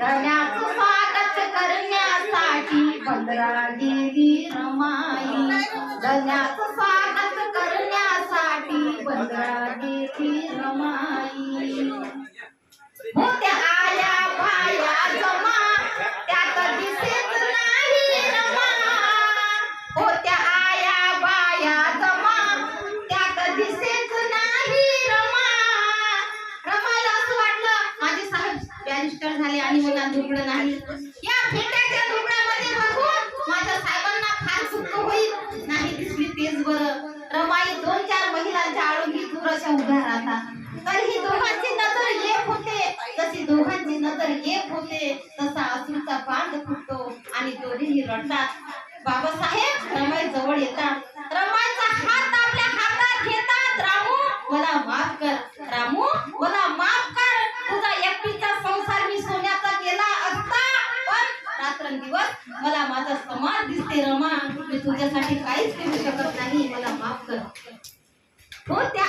धन्याच स्वागत करण्यासाठी पंधरा देवी रमाई. धन्याच स्वागत करण्यासाठी पंधरा देवी रमाई. होत्या साहेब बॅरिस्टर झाले आणि मला दुखणं नाही. या फेट्याच्या दुखण्यामध्ये बघून माझ्या साहेबांना फार सुख होईल नाही दिसली तेच बरं रमाई दोन चार महिलांच्या आळोगी दूर अशा उभ्या राहतात. तर ही दोघांची नजर एक होते. जशी दोघांची नजर एक होते तसा असूचा बांध फुटतो आणि दोघेही रडतात. बाबासाहेब रमाई जवळ येतात. रमाईचा हात आपल्या हातात घेतात. रामू मला माफ कर. रामू पण मला माझा समाज दिसते रमा. मी तुझ्यासाठी काहीच करू शकत नाही. मला माफ कर. हो त्या